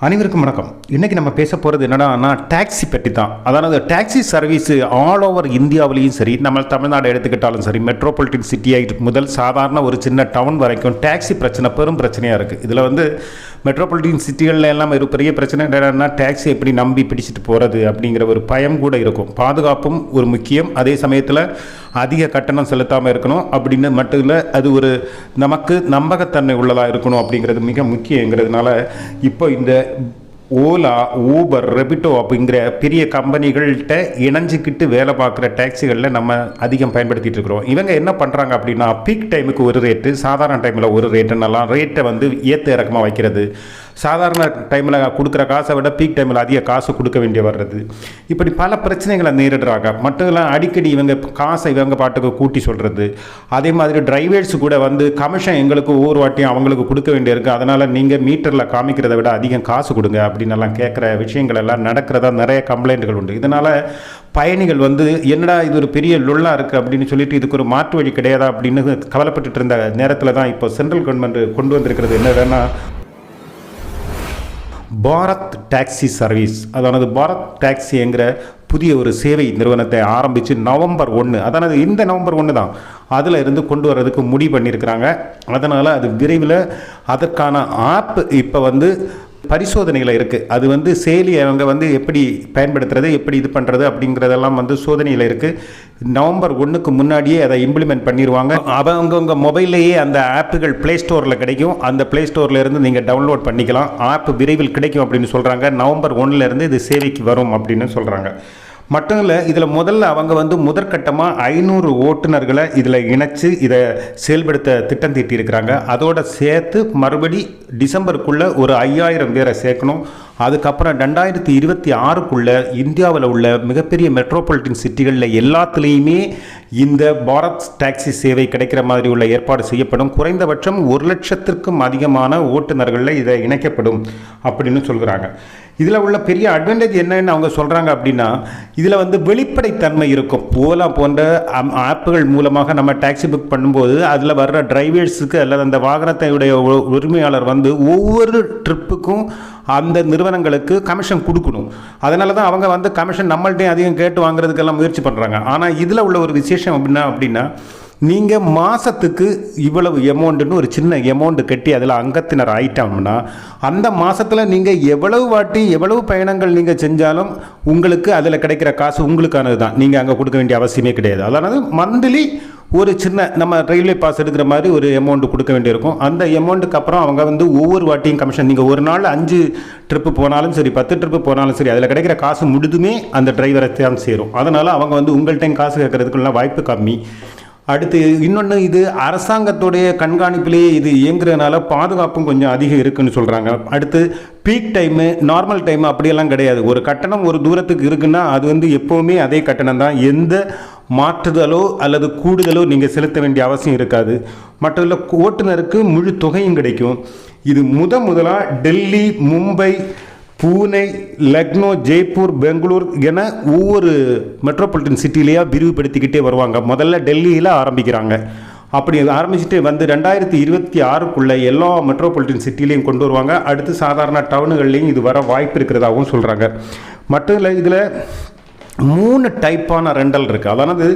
அனைவருக்கும் வணக்கம். இன்றைக்கி நம்ம பேச போகிறது என்னென்னா டாக்ஸி பற்றி தான் அதாவது டாக்ஸி சர்வீஸு ஆல் ஓவர் இந்தியாவிலையும் சரி நம்ம தமிழ்நாடு எடுத்துக்கிட்டாலும் சரி மெட்ரோபாலிட்டன் சிட்டியாக முதல் சாதாரண ஒரு சின்ன டவுன் வரைக்கும் டாக்ஸி பிரச்சனை பெரும் பிரச்சனையாக இருக்குது இதில் வந்து மெட்ரோபாலிட்டின் சிட்டிகளில் எல்லாம் ஒரு பெரிய பிரச்சனை என்னென்னா டேக்ஸி எப்படி நம்பி பிடிச்சிட்டு போகிறது அப்படிங்கிற ஒரு பயம் கூட இருக்கும். பாதுகாப்பும் ஒரு முக்கியம். அதே சமயத்தில் அதிக கட்டணம் செலுத்தாமல் இருக்கணும். அப்படின்னு மட்டும் இல்லை அது ஒரு நமக்கு நம்பகத்தன்மை உள்ளதாக இருக்கணும் அப்படிங்கிறது மிக முக்கியங்கிறதுனால இப்போ இந்த ஓலா ஊபர் ரெபிட்டோ அப்படிங்கிற பெரிய கம்பெனிகள்கிட்ட இணைஞ்சிக்கிட்டு வேலை பார்க்குற டாக்ஸிகளில் நம்ம அதிகம் பயன்படுத்திட்டு இருக்கிறோம். இவங்க என்ன பண்ணுறாங்க அப்படின்னா பீக் டைமுக்கு ஒரு ரேட்டு சாதாரண டைமில் ஒரு ரேட்டுன்னெல்லாம் ரேட்டை வந்து ஏற்ற இறக்கமாக வைக்கிறது. சாதாரண டைமில் கொடுக்குற காசை விட பீக் டைமில் அதிக காசு கொடுக்க வேண்டிய வர்றது. இப்படி பல பிரச்சனைகளை நேரிடுறாங்க. மட்டும் இல்லை அடிக்கடி இவங்க காசை இவங்க பாட்டுக்கு கூட்டி சொல்கிறது அதே மாதிரி டிரைவர்ஸ் கூட வந்து கமிஷன் எங்களுக்கு ஒவ்வொரு வாட்டியும் அவங்களுக்கு கொடுக்க வேண்டியிருக்கு. அதனால் நீங்கள் மீட்டரில் காமிக்கிறத விட அதிகம் காசு கொடுங்க அப்படின்னு எல்லாம் கேட்குற விஷயங்கள் எல்லாம் நடக்கிறதா நிறைய கம்ப்ளைண்ட்டுகள் உண்டு. இதனால் பயணிகள் வந்து என்னடா இது ஒரு பெரிய லுள்ளா இருக்குது அப்படின்னு சொல்லிட்டு இதுக்கு ஒரு மாற்று வழி கிடையாதா அப்படின்னு கவலைப்பட்டுட்டு இருந்த நேரத்தில் தான் இப்போ சென்ட்ரல் கவர்மெண்ட் கொண்டு வந்திருக்கிறது. என்னதுன்னா பாரத் டாக்ஸி சர்வீஸ். அதானது பாரத் டாக்ஸி என்கிற புதிய ஒரு சேவை நிறுவனத்தை ஆரம்பித்து நவம்பர் ஒன்று அதானது இந்த நவம்பர் ஒன்று தான். அதில் இருந்து கொண்டு வர்றதுக்கு முடிவு பண்ணியிருக்கிறாங்க. அதனால் அது விரைவில் அதற்கான ஆப் இப்போ வந்து பரிசோதனைகள் இருக்குது அது வந்து செயலி அவங்க வந்து எப்படி பயன்படுத்துறது எப்படி இது பண்ணுறது அப்படிங்கிறதெல்லாம் வந்து சோதனையில் இருக்குது நவம்பர் ஒன்றுக்கு முன்னாடியே அதை இம்ப்ளிமெண்ட் பண்ணிடுவாங்க அவங்கவுங்க மொபைல்லையே அந்த ஆப்புகள் ப்ளே ஸ்டோரில் கிடைக்கும். அந்த ப்ளே ஸ்டோர்லேருந்து நீங்கள் டவுன்லோட் பண்ணிக்கலாம். ஆப் விரைவில் கிடைக்கும் அப்படின்னு சொல்கிறாங்க நவம்பர் ஒன்றுலேருந்து இது சேவைக்கு வரும் அப்படின்னு சொல்கிறாங்க மட்டும் இல்லை இதில் முதல்ல அவங்க வந்து முதற்கட்டமாக ஐநூறு ஓட்டுநர்களை இதில் இணைச்சு இதை செயல்படுத்த திட்டம் தீட்டியிருக்கிறாங்க. அதோட சேர்த்து மறுபடி டிசம்பருக்குள்ளே ஒரு ஐயாயிரம் பேரை சேர்க்கணும். அதுக்கப்புறம் ரெண்டாயிரத்தி இருபத்தி ஆறுக்குள்ளே இந்தியாவில் உள்ள மிகப்பெரிய மெட்ரோபாலிட்டன் சிட்டிகளில் எல்லாத்துலேயுமே இந்த பாரத் டாக்ஸி சேவை கிடைக்கிற மாதிரி உள்ள ஏற்பாடு செய்யப்படும். குறைந்தபட்சம் ஒரு லட்சத்திற்கும் அதிகமான ஓட்டுநர்களில் இதை இணைக்கப்படும் அப்படின்னு சொல்கிறாங்க இதில் உள்ள பெரிய அட்வான்டேஜ் என்னன்னு அவங்க சொல்கிறாங்க அப்படின்னா இதில் வந்து வெளிப்படைத்தன்மை இருக்கும். ஓலா போன்ற அம்- ஆப்புகள் மூலமாக நம்ம டாக்ஸி புக் பண்ணும்போது அதில் வர்ற டிரைவர்ஸுக்கு அல்லது அந்த வாகனத்தையுடைய உரிமையாளர் வந்து ஒவ்வொரு ட்ரிப்புக்கும் அந்த நிறுவனங்களுக்கு கமிஷன் கொடுக்கணும். அதனால தான் அவங்க வந்து கமிஷன் நம்மள்ட்டையும் அதிகம் கேட்டு வாங்குறதுக்கெல்லாம் முயற்சி பண்ணுறாங்க ஆனால் இதில் உள்ள ஒரு விசேஷம் அப்படின்னா அப்படின்னா நீங்கள் மாதத்துக்கு இவ்வளவு எமௌண்ட்டுன்னு ஒரு சின்ன எமௌண்ட்டு கட்டி அதில் அங்கத்தினர் ஆயிட்டோம்னா அந்த மாதத்தில் நீங்கள் எவ்வளவு வாட்டி எவ்வளவு பயணங்கள் நீங்கள் செஞ்சாலும் உங்களுக்கு அதில் கிடைக்கிற காசு உங்களுக்கானது தான் நீங்கள் அங்கே கொடுக்க வேண்டிய அவசியமே கிடையாது. அதாவது மந்த்லி ஒரு சின்ன நம்ம ரயில்வே பாஸ் எடுக்கிற மாதிரி ஒரு அமௌண்ட் கொடுக்க வேண்டியிருக்கும். அந்த அமௌண்ட்டுக்கு அப்புறம் அவங்க வந்து ஒவ்வொரு வாட்டியும் கமிஷன் நீங்கள் ஒரு நாள் அஞ்சு ட்ரிப்பு போனாலும் சரி பத்து ட்ரிப்பு போனாலும் சரி அதில் கிடைக்கிற காசு முழுதுமே அந்த டிரைவரை தான் சேரும். அதனால் அவங்க வந்து உங்கள்கிட்ட காசு கேட்கறதுக்குள்ள வாய்ப்பு கம்மி. அடுத்து இன்னொன்று இது அரசாங்கத்துடைய கண்காணிப்பிலேயே இது இயங்குறதுனால பாதுகாப்பும் கொஞ்சம் அதிகம் இருக்குன்னு சொல்கிறாங்க அடுத்து பீக் டைமு நார்மல் டைம் அப்படியெல்லாம் கிடையாது. ஒரு கட்டணம் ஒரு தூரத்துக்கு இருக்குன்னா அது வந்து எப்போவுமே அதே கட்டணம் தான். எந்த மாற்றுதலோ அல்லது கூடுதலோ நீங்கள் செலுத்த வேண்டிய அவசியம் இருக்காது. மற்றதில் ஓட்டுநருக்கு முழு தொகையும் கிடைக்கும். இது முத முதலாக டெல்லி மும்பை பூனே லக்னோ ஜெய்ப்பூர் பெங்களூர் என ஒவ்வொரு மெட்ரோபாலிட்டன் சிட்டிலேயே விரிவுபடுத்திக்கிட்டே வருவாங்க. முதல்ல டெல்லியில் ஆரம்பிக்கிறாங்க. அப்படி ஆரம்பிச்சுட்டு வந்து ரெண்டாயிரத்தி இருபத்தி ஆறுக்குள்ளே எல்லா மெட்ரோபாலிட்டன் சிட்டிலையும் கொண்டு வருவாங்க. அடுத்து சாதாரண டவுனுகள்லேயும் இது வர வாய்ப்பு இருக்கிறதாகவும் சொல்கிறாங்க மட்டும் இல்லை இதில் மூணு டைப்பான ரெண்டல் இருக்குது அதாவது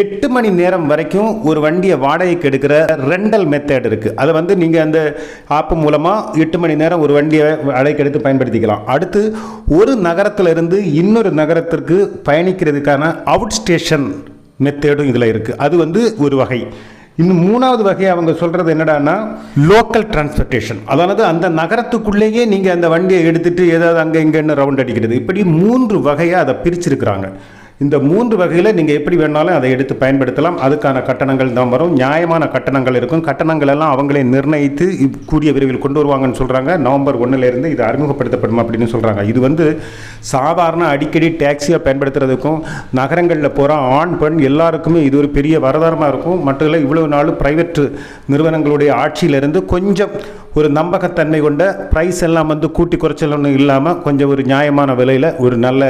எட்டு மணி நேரம் வரைக்கும் ஒரு வண்டியை வாடகைக்கு எடுக்கிற ரெண்டல் மெத்தட் இருக்குது அதை வந்து நீங்கள் அந்த ஆப் மூலமாக எட்டு மணி நேரம் ஒரு வண்டியை வாடகைக்கு எடுத்து பயன்படுத்திக்கலாம். அடுத்து ஒரு நகரத்திலிருந்து இன்னொரு நகரத்திற்கு பயணிக்கிறதுக்கான அவுட் ஸ்டேஷன் மெத்தேடும் இதில் இருக்குது அது வந்து ஒரு வகை. இன்னும் மூணாவது வகை அவங்க சொல்கிறது என்னடான்னா லோக்கல் டிரான்ஸ்போர்ட்டேஷன் அதாவது அந்த நகரத்துக்குள்ளேயே நீங்கள் அந்த வண்டியை எடுத்துகிட்டு ஏதாவது அங்கே இங்கேன்னு ரவுண்ட் அடிக்கிறது. இப்படி மூன்று வகையாக அதை பிரிச்சிருக்கிறாங்க. இந்த மூன்று வகையில் நீங்கள் எப்படி வேணாலும் அதை எடுத்து பயன்படுத்தலாம். அதுக்கான கட்டணங்கள் தான் வரும். நியாயமான கட்டணங்கள் இருக்கும். கட்டணங்கள் எல்லாம் அவங்களே நிர்ணயித்து கூடிய விரைவில் கொண்டு வருவாங்கன்னு சொல்கிறாங்க நவம்பர் ஒன்றுலேருந்து இது அறிமுகப்படுத்தப்படும் அப்படின்னு சொல்கிறாங்க இது வந்து சாதாரண அடிக்கடி டாக்ஸியாக பயன்படுத்துறதுக்கும் நகரங்களில் போகிற ஆண் பெண் எல்லாருக்குமே இது ஒரு பெரிய வரதாரமாக இருக்கும். மட்டும் இல்லை இவ்வளோ நாள் ப்ரைவேட் நிறுவனங்களுடைய ஆட்சியிலிருந்து கொஞ்சம் ஒரு நம்பகத்தன்மை கொண்ட ப்ரைஸ் எல்லாம் வந்து கூட்டி குறைச்சலன்னு இல்லாமல் கொஞ்சம் ஒரு நியாயமான விலையில் ஒரு நல்ல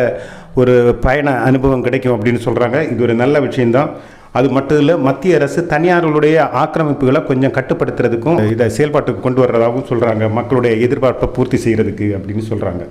ஒரு பயண அனுபவம் கிடைக்கும் அப்படின்னு சொல்கிறாங்க இது ஒரு நல்ல விஷயந்தான் அது மட்டும் இல்லை மத்திய அரசு தனியார்களுடைய ஆக்கிரமிப்புகளை கொஞ்சம் கட்டுப்படுத்துறதுக்கும் இதை செயல்பாட்டுக்கு கொண்டு வர்றதாகவும் சொல்கிறாங்க மக்களுடைய எதிர்பார்ப்பை பூர்த்தி செய்கிறதுக்கு அப்படின்னு சொல்கிறாங்க